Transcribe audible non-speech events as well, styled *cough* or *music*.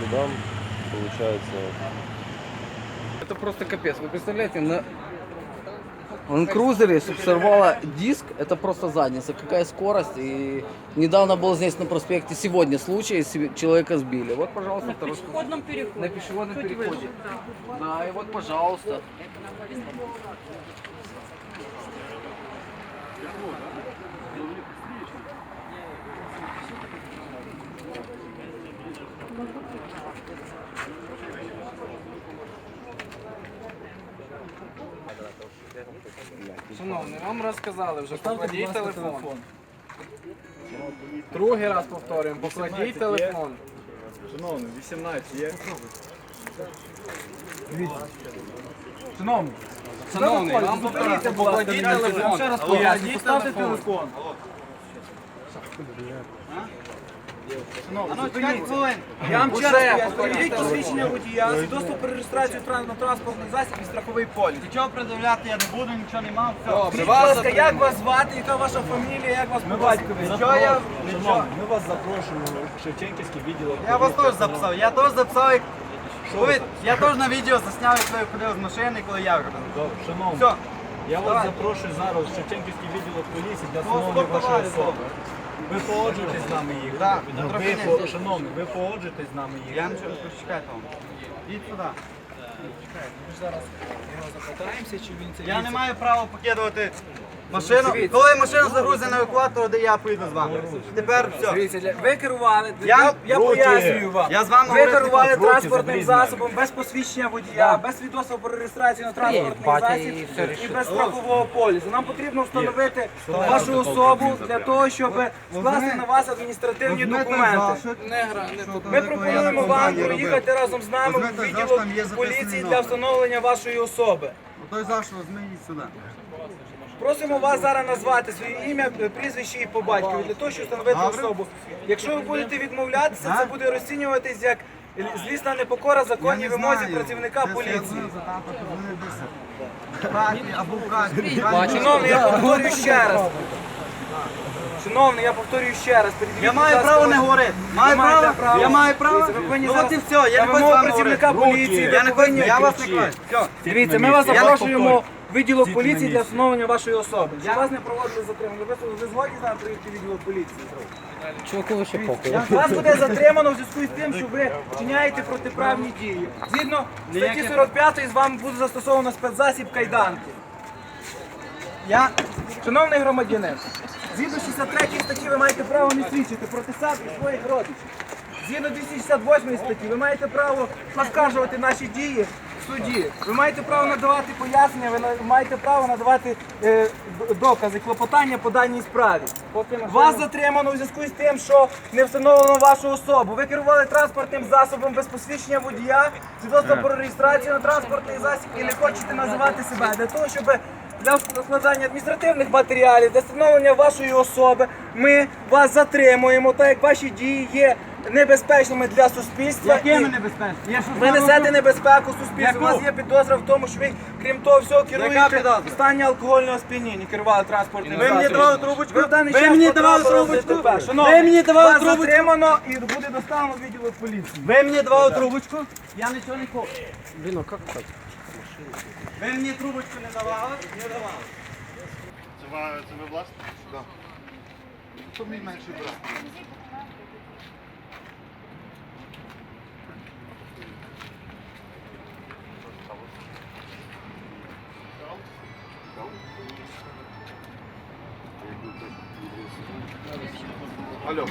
судам, получается, Это просто капец. Вы представляете, на Ланкрузере сорвала диск, это просто задница. Какая скорость. И недавно был здесь на проспекте, сегодня случай, человека сбили. Вот, пожалуйста, На второй. пешеходном переходе. На пешеходном Чуть переходе. выше, да. Да, и вот, пожалуйста. Шановний, вам розказали вже, покладіть телефон. Другий раз повторюємо, покладіть телефон. Шановний, 18 є. Шановний, Шановний, вам повторюється, покладіть телефон. Ще раз Покладіть телефон. телефон. Ну, чекайте хвилин. Я вам ще раз поясню. покладіть посвідчення водія, свідоцтво про реєстрацію на транспортний засіб і страховий поліс. Нічого придивляти я не буду, нічого не мав. Скажіть, будь ласка, як вас звати, яка ваша фамілія, як вас по батькові? Що я... Ми вас запрошуємо в Шевченківський відділ. Я вас теж записав. Я теж записав, як... Ви- Я теж на відео засняв, як ви ходили з машини, коли я. Добре, Шановні, Все. я вас запрошую зараз в Шевченківський відділ поліції для Ну, встановлення вашої особи. Ви погоджуєтесь з нами їх? Так, Ну, трохи ви, не по- шановні, ви погоджуєтесь з нами їх? Я нічого не хочу, чекайте вам. Йдіть сюди. Запитаємося, чи він це Я не маю права покидувати машину. Коли машина загрузить на евакуатор, де я поїду з вами. Тепер все. Дивіться, для- ви керували, Я- я, я Руки. пояснюю вам. Я з вами Ви говорити не керували. Руки транспортним заберіть засобом без посвідчення водія, без свідоцтва про реєстрацію на транспортний засіб і без страхового полісу. Нам потрібно встановити вашу особу для того, щоб скласти на вас адміністративні документи. Ми пропонуємо вам проїхати разом з нами в відділок поліції для встановлення вашої особи. Той завжди змініть сюди. Просимо вас зараз назвати своє ім'я, прізвище і по батькові для того, щоб встановити особу. Якщо ви будете відмовлятися, це буде розцінюватись як злісна непокора законній вимозі працівника поліції. Шановний, я повторюю ще раз. Шановний, я повторюю ще раз. Я маю право не говорити. Маю право? право. Я маю право? Ну от і все, я не хочу працівника поліції. Я не хочу, вас не кричіть. Дивіться, ми вас запрошуємо відділок поліції для встановлення вашої особи. Щоб вас не проводили затримання. Ви, ви згодні зараз приїхати в відділок поліції? Чуваку ви ще похуй. *laughs* Вас буде затримано в зв'язку з тим, що ви вчиняєте протиправні дії. Згідно статті 45 з вами буде застосовано спецзасіб кайданки. Я, шановний громадянин, згідно 63 статті ви маєте право не свідчити проти себе і своїх родичів. Згідно 268 статті ви маєте право оскаржувати наші дії в суді. Ви маєте право надавати пояснення, ви на- маєте право надавати е, д- докази, клопотання по даній справі. Вас затримано у зв'язку з тим, що не встановлено вашу особу. Ви керували транспортним засобом без посвідчення водія, свідоцтва про реєстрацію на транспортний засіб і не хочете називати себе для того, щоб для складання адміністративних матеріалів, для встановлення вашої особи, ми вас затримуємо, так як ваші дії є небезпечними для суспільства. Якими небезпечними? Я що Ви несете небезпеку суспільству. Яку? У вас є підозра в тому, що ви, крім того всього, керуєте підозра? в стані алкогольного сп'яніння, керували транспортним Ви мені засобом. давали трубочку? Ви, в даний Ви час мені потрапили давали в трубочку? ДТП. Шановний, Ви мені давали вас трубочку? затримано і буде доставлено в відділок поліції. Ви мені давали трубочку? Я нічого не хочу. Блін, а як так? Ви мені трубочку не давали? Не давали. Це ви, це ви власне? Так. Хто мій менший брат? Alo.